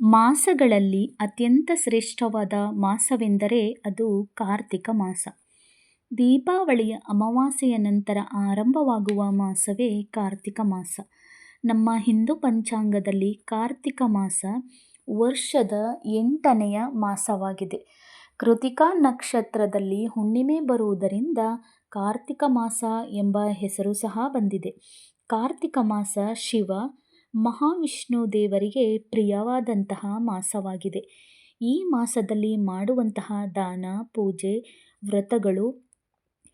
ಮಾಸಗಳಲ್ಲಿ ಅತ್ಯಂತ ಶ್ರೇಷ್ಠವಾದ ಮಾಸವೆಂದರೆ ಅದು ಕಾರ್ತಿಕ ಮಾಸ. ದೀಪಾವಳಿಯ ಅಮಾವಾಸ್ಯೆಯ ನಂತರ ಆರಂಭವಾಗುವ ಮಾಸವೇ ಕಾರ್ತಿಕ ಮಾಸ. ನಮ್ಮ ಹಿಂದೂ ಪಂಚಾಂಗದಲ್ಲಿ ಕಾರ್ತಿಕ ಮಾಸ ವರ್ಷದ ಎಂಟನೆಯ ಮಾಸವಾಗಿದೆ. ಕೃತಿಕಾ ನಕ್ಷತ್ರದಲ್ಲಿ ಹುಣ್ಣಿಮೆ ಬರುವುದರಿಂದ ಕಾರ್ತಿಕ ಮಾಸ ಎಂಬ ಹೆಸರು ಸಹ ಬಂದಿದೆ. ಕಾರ್ತಿಕ ಮಾಸ ಶಿವ ಮಹಾವಿಷ್ಣು ದೇವರಿಗೆ ಪ್ರಿಯವಾದಂತಹ ಮಾಸವಾಗಿದೆ. ಈ ಮಾಸದಲ್ಲಿ ಮಾಡುವಂತಹ ದಾನ, ಪೂಜೆ, ವ್ರತಗಳು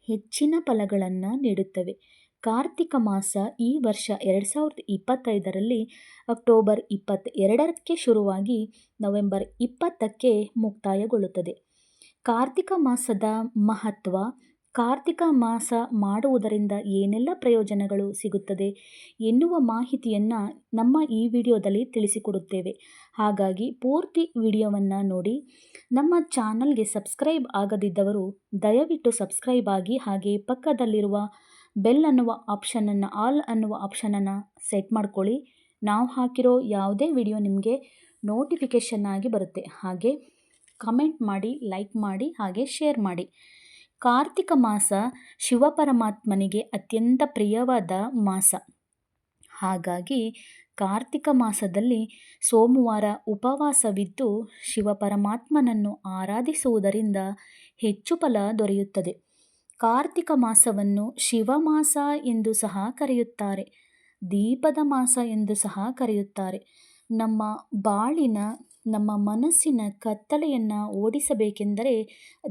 ಹೆಚ್ಚಿನ ಫಲಗಳನ್ನು ನೀಡುತ್ತವೆ. ಕಾರ್ತಿಕ ಮಾಸ ಈ ವರ್ಷ ಎರಡು ಸಾವಿರದ ಇಪ್ಪತ್ತೈದರಲ್ಲಿ ಅಕ್ಟೋಬರ್ ಇಪ್ಪತ್ತೆರಡಕ್ಕೆ ಶುರುವಾಗಿ ನವೆಂಬರ್ ಇಪ್ಪತ್ತಕ್ಕೆ ಮುಕ್ತಾಯಗೊಳ್ಳುತ್ತದೆ. ಕಾರ್ತಿಕ ಮಾಸದ ಮಹತ್ವ ಕಾರ್ತಿಕ ಮಾಸ ಮಾಡುವುದರಿಂದ ಏನೆಲ್ಲ ಪ್ರಯೋಜನಗಳು ಸಿಗುತ್ತದೆ ಎನ್ನುವ ಮಾಹಿತಿಯನ್ನು ನಮ್ಮ ಈ ವಿಡಿಯೋದಲ್ಲಿ ತಿಳಿಸಿಕೊಡುತ್ತೇವೆ. ಹಾಗಾಗಿ ಪೂರ್ತಿ ವಿಡಿಯೋವನ್ನು ನೋಡಿ, ನಮ್ಮ ಚಾನಲ್ಗೆ ಸಬ್ಸ್ಕ್ರೈಬ್ ಆಗದಿದ್ದವರು ದಯವಿಟ್ಟು ಸಬ್ಸ್ಕ್ರೈಬ್ ಆಗಿ ಹಾಗೆ ಪಕ್ಕದಲ್ಲಿರುವ ಬೆಲ್ ಅನ್ನುವ ಆಪ್ಷನನ್ನು ಆಲ್ ಅನ್ನುವ ಆಪ್ಷನನ್ನು ಸೆಟ್ ಮಾಡ್ಕೊಳ್ಳಿ. ನಾವು ಹಾಕಿರೋ ಯಾವುದೇ ವಿಡಿಯೋ ನಿಮಗೆ ನೋಟಿಫಿಕೇಷನ್ ಆಗಿ ಬರುತ್ತೆ. ಹಾಗೆ ಕಮೆಂಟ್ ಮಾಡಿ, ಲೈಕ್ ಮಾಡಿ, ಹಾಗೆ ಶೇರ್ ಮಾಡಿ. ಕಾರ್ತಿಕ ಮಾಸ ಶಿವಪರಮಾತ್ಮನಿಗೆ ಅತ್ಯಂತ ಪ್ರಿಯವಾದ ಮಾಸ. ಹಾಗಾಗಿ ಕಾರ್ತಿಕ ಮಾಸದಲ್ಲಿ ಸೋಮವಾರ ಉಪವಾಸವಿದ್ದು ಶಿವಪರಮಾತ್ಮನನ್ನು ಆರಾಧಿಸುವುದರಿಂದ ಹೆಚ್ಚು ಫಲ ದೊರೆಯುತ್ತದೆ. ಕಾರ್ತಿಕ ಮಾಸವನ್ನು ಶಿವಮಾಸ ಎಂದು ಸಹ ಕರೆಯುತ್ತಾರೆ. ದೀಪದ ಮಾಸ ಎಂದು ಸಹ ಕರೆಯುತ್ತಾರೆ. ನಮ್ಮ ಬಾಳಿನ ನಮ್ಮ ಮನಸ್ಸಿನ ಕತ್ತಲೆಯನ್ನು ಓಡಿಸಬೇಕೆಂದರೆ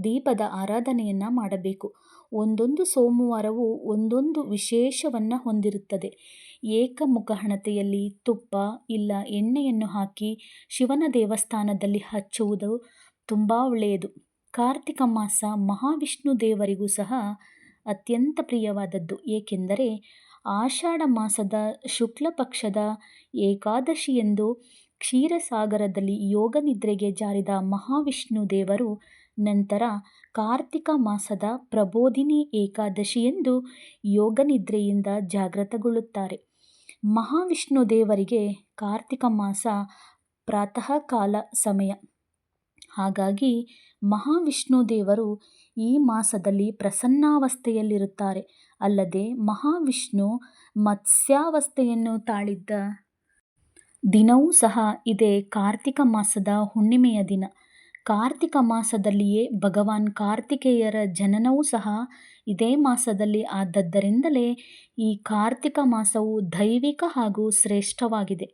ದೀಪದ ಆರಾಧನೆಯನ್ನು ಮಾಡಬೇಕು. ಒಂದೊಂದು ಸೋಮವಾರವು ಒಂದೊಂದು ವಿಶೇಷವನ್ನು ಹೊಂದಿರುತ್ತದೆ. ಏಕಮುಖ ಹಣತೆಯಲ್ಲಿ ತುಪ್ಪ ಇಲ್ಲ ಎಣ್ಣೆಯನ್ನು ಹಾಕಿ ಶಿವನ ದೇವಸ್ಥಾನದಲ್ಲಿ ಹಚ್ಚುವುದು ತುಂಬ ಒಳ್ಳೆಯದು. ಕಾರ್ತಿಕ ಮಾಸ ಮಹಾವಿಷ್ಣು ದೇವರಿಗೂ ಸಹ ಅತ್ಯಂತ ಪ್ರಿಯವಾದದ್ದು. ಏಕೆಂದರೆ ಆಷಾಢ ಮಾಸದ ಶುಕ್ಲ ಪಕ್ಷದ ಏಕಾದಶಿಯಂದು ಕ್ಷೀರಸಾಗರದಲ್ಲಿ ಯೋಗ ನಿದ್ರೆಗೆ ಜಾರಿದ ಮಹಾವಿಷ್ಣು ದೇವರು ನಂತರ ಕಾರ್ತಿಕ ಮಾಸದ ಪ್ರಬೋಧಿನಿ ಏಕಾದಶಿಯಂದು ಯೋಗ ನಿದ್ರೆಯಿಂದ ಜಾಗೃತಗೊಳ್ಳುತ್ತಾರೆ. ಮಹಾವಿಷ್ಣು ದೇವರಿಗೆ ಕಾರ್ತಿಕ ಮಾಸ ಪ್ರಾತಃ ಕಾಲ ಸಮಯ. ಹಾಗಾಗಿ ಮಹಾವಿಷ್ಣು ದೇವರು ಈ ಮಾಸದಲ್ಲಿ ಪ್ರಸನ್ನಾವಸ್ಥೆಯಲ್ಲಿರುತ್ತಾರೆ. ಅಲ್ಲದೆ ಮಹಾವಿಷ್ಣು ಮತ್ಸ್ಯಾವಸ್ಥೆಯನ್ನು ತಾಳಿದ್ದ ದಿನವೂ ಸಹ ಇದೇ ಕಾರ್ತಿಕ ಮಾಸದ ಹುಣ್ಣಿಮೆಯ ದಿನ. ಕಾರ್ತಿಕ ಮಾಸದಲ್ಲಿಯೇ ಭಗವಾನ್ ಕಾರ್ತಿಕೇಯರ ಜನನವೂ ಸಹ ಇದೇ ಮಾಸದಲ್ಲಿ ಆದದ್ದರಿಂದಲೇ ಈ ಕಾರ್ತಿಕ ಮಾಸವು ದೈವಿಕ ಹಾಗೂ ಶ್ರೇಷ್ಠವಾಗಿದೆ.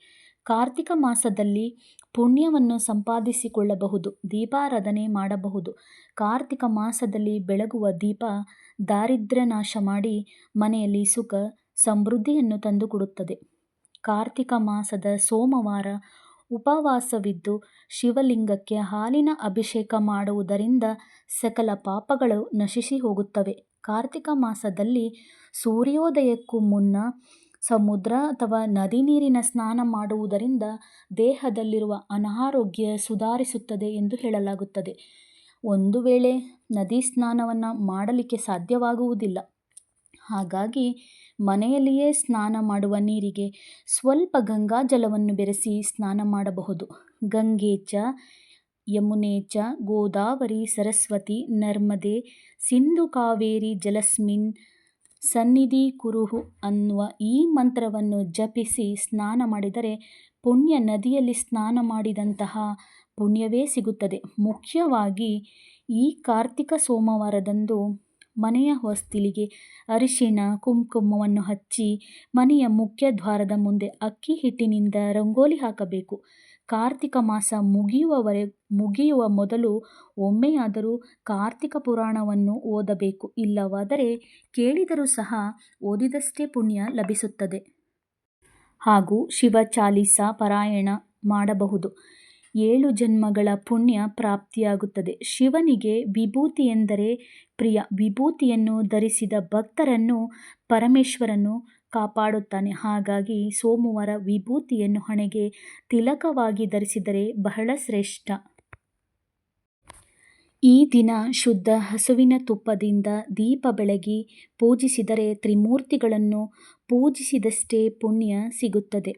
ಕಾರ್ತಿಕ ಮಾಸದಲ್ಲಿ ಪುಣ್ಯವನ್ನು ಸಂಪಾದಿಸಿಕೊಳ್ಳಬಹುದು, ದೀಪಾರಾಧನೆ ಮಾಡಬಹುದು. ಕಾರ್ತಿಕ ಮಾಸದಲ್ಲಿ ಬೆಳಗುವ ದೀಪ ದಾರಿದ್ರ್ಯ ನಾಶ ಮಾಡಿ ಮನೆಯಲ್ಲಿ ಸುಖ, ಸಮೃದ್ಧಿಯನ್ನು ತಂದುಕೊಡುತ್ತದೆ. ಕಾರ್ತಿಕ ಮಾಸದ ಸೋಮವಾರ ಉಪವಾಸವಿದ್ದು ಶಿವಲಿಂಗಕ್ಕೆ ಹಾಲಿನ ಅಭಿಷೇಕ ಮಾಡುವುದರಿಂದ ಸಕಲ ಪಾಪಗಳು ನಶಿಸಿ ಹೋಗುತ್ತವೆ ಕಾರ್ತಿಕ ಮಾಸದಲ್ಲಿ ಸೂರ್ಯೋದಯಕ್ಕೂ ಮುನ್ನ ಸಮುದ್ರ ಅಥವಾ ನದಿ ನೀರಿನ ಸ್ನಾನ ಮಾಡುವುದರಿಂದ ದೇಹದಲ್ಲಿರುವ ಅನಾರೋಗ್ಯ ಸುಧಾರಿಸುತ್ತದೆ ಎಂದು ಹೇಳಲಾಗುತ್ತದೆ. ಒಂದು ವೇಳೆ ನದಿ ಸ್ನಾನವನ್ನು ಮಾಡಲಿಕ್ಕೆ ಸಾಧ್ಯವಾಗುವುದಿಲ್ಲ. ಹಾಗಾಗಿ ಮನೆಯಲ್ಲಿಯೇ ಸ್ನಾನ ಮಾಡುವ ನೀರಿಗೆ ಸ್ವಲ್ಪ ಗಂಗಾಜಲವನ್ನು ಬೆರೆಸಿ ಸ್ನಾನ ಮಾಡಬಹುದು. ಗಂಗೆ ಚ, ಗೋದಾವರಿ, ಸರಸ್ವತಿ, ನರ್ಮದೆ, ಸಿಂಧು ಕಾವೇರಿ, ಜಲಸ್ಮಿನ್, ಸನ್ನಿಧಿ, ಕುರುಹು ಅನ್ನುವ ಈ ಮಂತ್ರವನ್ನು ಜಪಿಸಿ ಸ್ನಾನ ಮಾಡಿದರೆ ಪುಣ್ಯ ನದಿಯಲ್ಲಿ ಸ್ನಾನ ಮಾಡಿದಂತಹ ಪುಣ್ಯವೇ ಸಿಗುತ್ತದೆ. ಮುಖ್ಯವಾಗಿ ಈ ಕಾರ್ತಿಕ ಸೋಮವಾರದಂದು ಮನೆಯ ಹೊಸ್ತಿಲಿಗೆ ಅರಿಶಿಣ, ಕುಂಕುಮವನ್ನು ಹಚ್ಚಿ ಮನೆಯ ಮುಖ್ಯ ದ್ವಾರದ ಮುಂದೆ ಅಕ್ಕಿ ಹಿಟ್ಟಿನಿಂದ ರಂಗೋಲಿ ಹಾಕಬೇಕು. ಕಾರ್ತಿಕ ಮಾಸ ಮುಗಿಯುವವರೆ, ಮುಗಿಯುವ ಮೊದಲು ಒಮ್ಮೆಯಾದರೂ ಕಾರ್ತಿಕ ಪುರಾಣವನ್ನು ಓದಬೇಕು. ಇಲ್ಲವಾದರೆ ಕೇಳಿದರೂ ಸಹ ಓದಿದಷ್ಟೇ ಪುಣ್ಯ ಲಭಿಸುತ್ತದೆ. ಹಾಗೂ ಶಿವ ಚಾಲಿಸ ಪಾರಾಯಣ ಮಾಡಬಹುದು. ಏಳು ಜನ್ಮಗಳ ಪುಣ್ಯ ಪ್ರಾಪ್ತಿಯಾಗುತ್ತದೆ. ಶಿವನಿಗೆ ವಿಭೂತಿ ಎಂದರೆ ಪ್ರಿಯ. ವಿಭೂತಿಯನ್ನು ಧರಿಸಿದ ಭಕ್ತರನ್ನು ಪರಮೇಶ್ವರನು ಕಾಪಾಡುತ್ತಾನೆ. ಹಾಗಾಗಿ ಸೋಮವಾರ ವಿಭೂತಿಯನ್ನು ಹಣೆಗೆ ತಿಲಕವಾಗಿ ಧರಿಸಿದರೆ ಬಹಳ ಶ್ರೇಷ್ಠ. ಈ ದಿನ ಶುದ್ಧ ಹಸುವಿನ ತುಪ್ಪದಿಂದ ದೀಪ ಬೆಳಗಿ ಪೂಜಿಸಿದರೆ ತ್ರಿಮೂರ್ತಿಗಳನ್ನು ಪೂಜಿಸಿದಷ್ಟೇ ಪುಣ್ಯ ಸಿಗುತ್ತದೆ.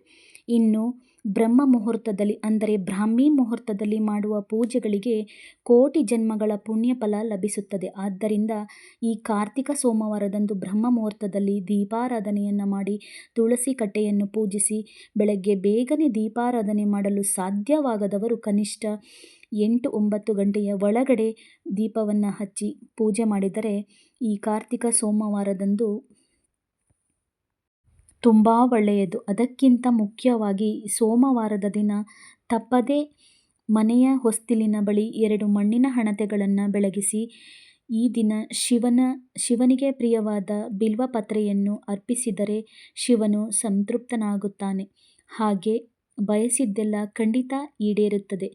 ಇನ್ನು ಬ್ರಹ್ಮ ಮುಹೂರ್ತದಲ್ಲಿ, ಅಂದರೆ ಬ್ರಾಹ್ಮಿ ಮುಹೂರ್ತದಲ್ಲಿ ಮಾಡುವ ಪೂಜೆಗಳಿಗೆ ಕೋಟಿ ಜನ್ಮಗಳ ಪುಣ್ಯಫಲ ಲಭಿಸುತ್ತದೆ. ಆದ್ದರಿಂದ ಈ ಕಾರ್ತಿಕ ಸೋಮವಾರದಂದು ಬ್ರಹ್ಮ ಮುಹೂರ್ತದಲ್ಲಿ ದೀಪಾರಾಧನೆಯನ್ನು ಮಾಡಿ ತುಳಸಿ ಕಟ್ಟೆಯನ್ನು ಪೂಜಿಸಿ, ಬೆಳಗ್ಗೆ ಬೇಗನೆ ದೀಪಾರಾಧನೆ ಮಾಡಲು ಸಾಧ್ಯವಾಗದವರು ಕನಿಷ್ಠ ಎಂಟು ಒಂಬತ್ತು ಗಂಟೆಯ ಒಳಗಡೆ ದೀಪವನ್ನು ಹಚ್ಚಿ ಪೂಜೆ ಮಾಡಿದರೆ ಈ ಕಾರ್ತಿಕ ಸೋಮವಾರದಂದು ತುಂಬ ಒಳ್ಳೆಯದು. ಅದಕ್ಕಿಂತ ಮುಖ್ಯವಾಗಿ ಸೋಮವಾರದ ದಿನ ತಪ್ಪದೇ ಮನೆಯ ಹೊಸ್ತಿಲಿನ ಬಳಿ ಎರಡು ಮಣ್ಣಿನ ಹಣತೆಗಳನ್ನು ಬೆಳಗಿಸಿ ಈ ದಿನ ಶಿವನ, ಶಿವನಿಗೆ ಪ್ರಿಯವಾದ ಬಿಲ್ವಪತ್ರೆಯನ್ನು ಅರ್ಪಿಸಿದರೆ ಶಿವನು ಸಂತೃಪ್ತನಾಗುತ್ತಾನೆ. ಹಾಗೆ ಬಯಸಿದ್ದೆಲ್ಲ ಖಂಡಿತ ಈಡೇರುತ್ತದೆ.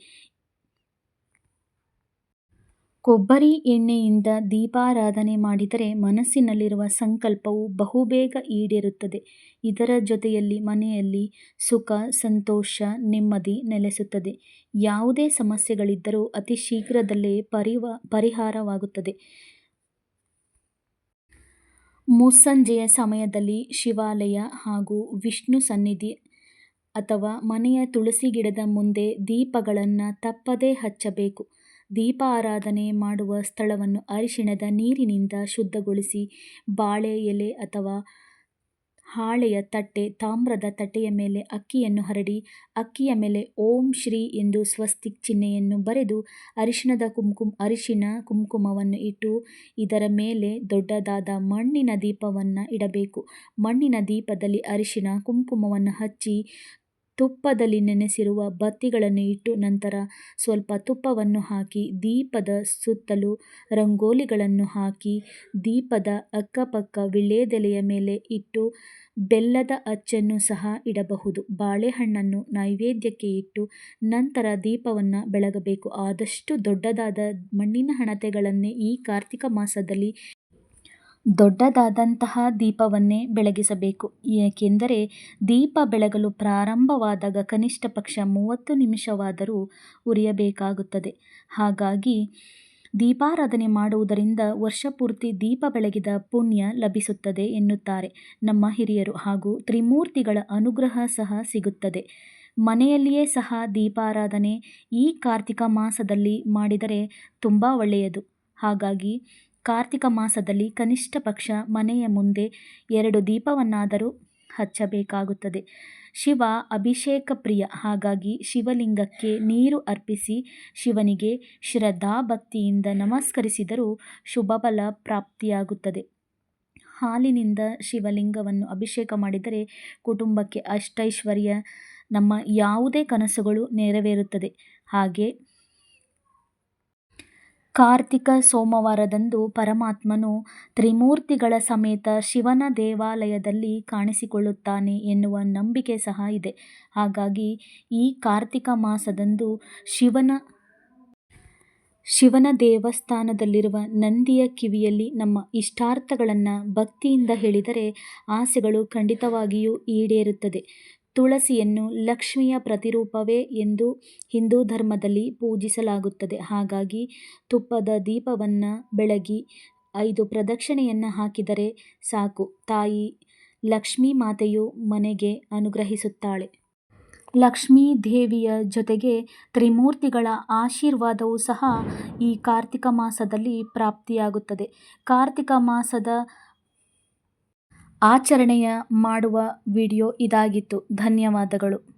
ಕೊಬ್ಬರಿ ಎಣ್ಣೆಯಿಂದ ದೀಪಾರಾಧನೆ ಮಾಡಿದರೆ ಮನಸ್ಸಿನಲ್ಲಿರುವ ಸಂಕಲ್ಪವು ಬಹುಬೇಗ ಈಡೇರುತ್ತದೆ. ಇದರ ಜೊತೆಯಲ್ಲಿ ಮನೆಯಲ್ಲಿ ಸುಖ, ಸಂತೋಷ, ನೆಮ್ಮದಿ ನೆಲೆಸುತ್ತದೆ. ಯಾವುದೇ ಸಮಸ್ಯೆಗಳಿದ್ದರೂ ಅತಿ ಶೀಘ್ರದಲ್ಲೇ ಪರಿವ, ಪರಿಹಾರವಾಗುತ್ತದೆ. ಮುಸ್ಸಂಜೆಯ ಸಮಯದಲ್ಲಿ ಶಿವಾಲಯ ಹಾಗೂ ವಿಷ್ಣು ಸನ್ನಿಧಿ ಅಥವಾ ಮನೆಯ ತುಳಸಿ ಗಿಡದ ಮುಂದೆ ದೀಪಗಳನ್ನು ತಪ್ಪದೇ ಹಚ್ಚಬೇಕು. ದೀಪಾರಾಧನೆ ಮಾಡುವ ಸ್ಥಳವನ್ನು ಅರಿಶಿಣದ ನೀರಿನಿಂದ ಶುದ್ಧಗೊಳಿಸಿ ಬಾಳೆ ಎಲೆ ಅಥವಾ ಹಾಳೆಯ ತಟ್ಟೆ, ತಾಮ್ರದ ತಟ್ಟೆಯ ಮೇಲೆ ಅಕ್ಕಿಯನ್ನು ಹರಡಿ, ಅಕ್ಕಿಯ ಮೇಲೆ ಓಂ ಶ್ರೀ ಎಂದು ಸ್ವಸ್ತಿಕ್ ಚಿಹ್ನೆಯನ್ನು ಬರೆದು ಅರಿಶಿಣದ ಕುಂಕುಮ ಅರಿಶಿನ ಕುಂಕುಮವನ್ನು ಇಟ್ಟು ಇದರ ಮೇಲೆ ದೊಡ್ಡದಾದ ಮಣ್ಣಿನ ದೀಪವನ್ನು ಇಡಬೇಕು. ಮಣ್ಣಿನ ದೀಪದಲ್ಲಿ ಅರಿಶಿಣ ಕುಂಕುಮವನ್ನು ಹಚ್ಚಿ ತುಪ್ಪದಲ್ಲಿ ನೆನೆಸಿರುವ ಬತ್ತಿಗಳನ್ನು ಇಟ್ಟು ನಂತರ ಸ್ವಲ್ಪ ತುಪ್ಪವನ್ನು ಹಾಕಿ ದೀಪದ ಸುತ್ತಲೂ ರಂಗೋಲಿಗಳನ್ನು ಹಾಕಿ ದೀಪದ ಅಕ್ಕಪಕ್ಕ ವೀಳ್ಯದೆಲೆಯ ಮೇಲೆ ಇಟ್ಟು ಬೆಲ್ಲದ ಅಚ್ಚನ್ನು ಸಹ ಇಡಬಹುದು. ಬಾಳೆಹಣ್ಣನ್ನು ನೈವೇದ್ಯಕ್ಕೆ ಇಟ್ಟು ನಂತರ ದೀಪವನ್ನು ಬೆಳಗಬೇಕು. ಆದಷ್ಟು ದೊಡ್ಡದಾದ ಮಣ್ಣಿನ ಹಣತೆಗಳನ್ನೇ ಈ ಕಾರ್ತಿಕ ಮಾಸದಲ್ಲಿ ದೊಡ್ಡದಾದಂತಹ ದೀಪವನ್ನೇ ಬೆಳಗಿಸಬೇಕು. ಏಕೆಂದರೆ ದೀಪ ಬೆಳಗಲು ಪ್ರಾರಂಭವಾದಾಗ ಕನಿಷ್ಠ ಪಕ್ಷ ಮೂವತ್ತು ನಿಮಿಷವಾದರೂ ಉರಿಯಬೇಕಾಗುತ್ತದೆ. ಹಾಗಾಗಿ ದೀಪಾರಾಧನೆ ಮಾಡುವುದರಿಂದ ವರ್ಷಪೂರ್ತಿ ದೀಪ ಬೆಳಗಿದ ಪುಣ್ಯ ಲಭಿಸುತ್ತದೆ ಎನ್ನುತ್ತಾರೆ ನಮ್ಮ ಹಿರಿಯರು ಹಾಗೂ ತ್ರಿಮೂರ್ತಿಗಳ ಅನುಗ್ರಹ ಸಹ ಸಿಗುತ್ತದೆ. ಮನೆಯಲ್ಲಿಯೇ ಸಹ ದೀಪಾರಾಧನೆ ಈ ಕಾರ್ತಿಕ ಮಾಸದಲ್ಲಿ ಮಾಡಿದರೆ ತುಂಬ ಒಳ್ಳೆಯದು. ಹಾಗಾಗಿ ಕಾರ್ತಿಕ ಮಾಸದಲ್ಲಿ ಕನಿಷ್ಠ ಪಕ್ಷ ಮನೆಯ ಮುಂದೆ ಎರಡು ದೀಪವನ್ನಾದರೂ ಹಚ್ಚಬೇಕಾಗುತ್ತದೆ. ಶಿವ ಅಭಿಷೇಕ ಪ್ರಿಯ. ಹಾಗಾಗಿ ಶಿವಲಿಂಗಕ್ಕೆ ನೀರು ಅರ್ಪಿಸಿ ಶಿವನಿಗೆ ಶ್ರದ್ಧಾಭಕ್ತಿಯಿಂದ ನಮಸ್ಕರಿಸಿದರೂ ಶುಭಫಲ ಪ್ರಾಪ್ತಿಯಾಗುತ್ತದೆ. ಹಾಲಿನಿಂದ ಶಿವಲಿಂಗವನ್ನು ಅಭಿಷೇಕ ಮಾಡಿದರೆ ಕುಟುಂಬಕ್ಕೆ ಅಷ್ಟೈಶ್ವರ್ಯ. ನಮ್ಮ ಯಾವುದೇ ಕನಸುಗಳು ನೆರವೇರುತ್ತದೆ. ಹಾಗೆ ಕಾರ್ತಿಕ ಸೋಮವಾರದಂದು ಪರಮಾತ್ಮನು ತ್ರಿಮೂರ್ತಿಗಳ ಸಮೇತ ಶಿವನ ದೇವಾಲಯದಲ್ಲಿ ಕಾಣಿಸಿಕೊಳ್ಳುತ್ತಾನೆ ಎನ್ನುವ ನಂಬಿಕೆ ಸಹ ಇದೆ. ಹಾಗಾಗಿ ಈ ಕಾರ್ತಿಕ ಮಾಸದಂದು ಶಿವನ ಶಿವನ ದೇವಸ್ಥಾನದಲ್ಲಿರುವ ನಂದಿಯ ಕಿವಿಯಲ್ಲಿ ನಮ್ಮ ಇಷ್ಟಾರ್ಥಗಳನ್ನು ಭಕ್ತಿಯಿಂದ ಹೇಳಿದರೆ ಆಸೆಗಳು ಖಂಡಿತವಾಗಿಯೂ ಈಡೇರುತ್ತದೆ. ತುಳಸಿಯನ್ನು ಲಕ್ಷ್ಮಿಯ ಪ್ರತಿರೂಪವೇ ಎಂದು ಹಿಂದೂ ಧರ್ಮದಲ್ಲಿ ಪೂಜಿಸಲಾಗುತ್ತದೆ. ಹಾಗಾಗಿ ತುಪ್ಪದ ದೀಪವನ್ನು ಬೆಳಗಿ ಐದು ಪ್ರದಕ್ಷಿಣೆಯನ್ನು ಹಾಕಿದರೆ ಸಾಕು. ತಾಯಿ ಲಕ್ಷ್ಮೀ ಮಾತೆಯು ಮನೆಗೆ ಅನುಗ್ರಹಿಸುತ್ತಾಳೆ. ಲಕ್ಷ್ಮೀ ದೇವಿಯ ಜೊತೆಗೆ ತ್ರಿಮೂರ್ತಿಗಳ ಆಶೀರ್ವಾದವೂ ಸಹ ಈ ಕಾರ್ತಿಕ ಮಾಸದಲ್ಲಿ ಪ್ರಾಪ್ತಿಯಾಗುತ್ತದೆ. ಕಾರ್ತಿಕ ಮಾಸದ ಆಚರಣೆಯ ಮಾಡುವ ವಿಡಿಯೋ ಇದಾಗಿತ್ತು. ಧನ್ಯವಾದಗಳು.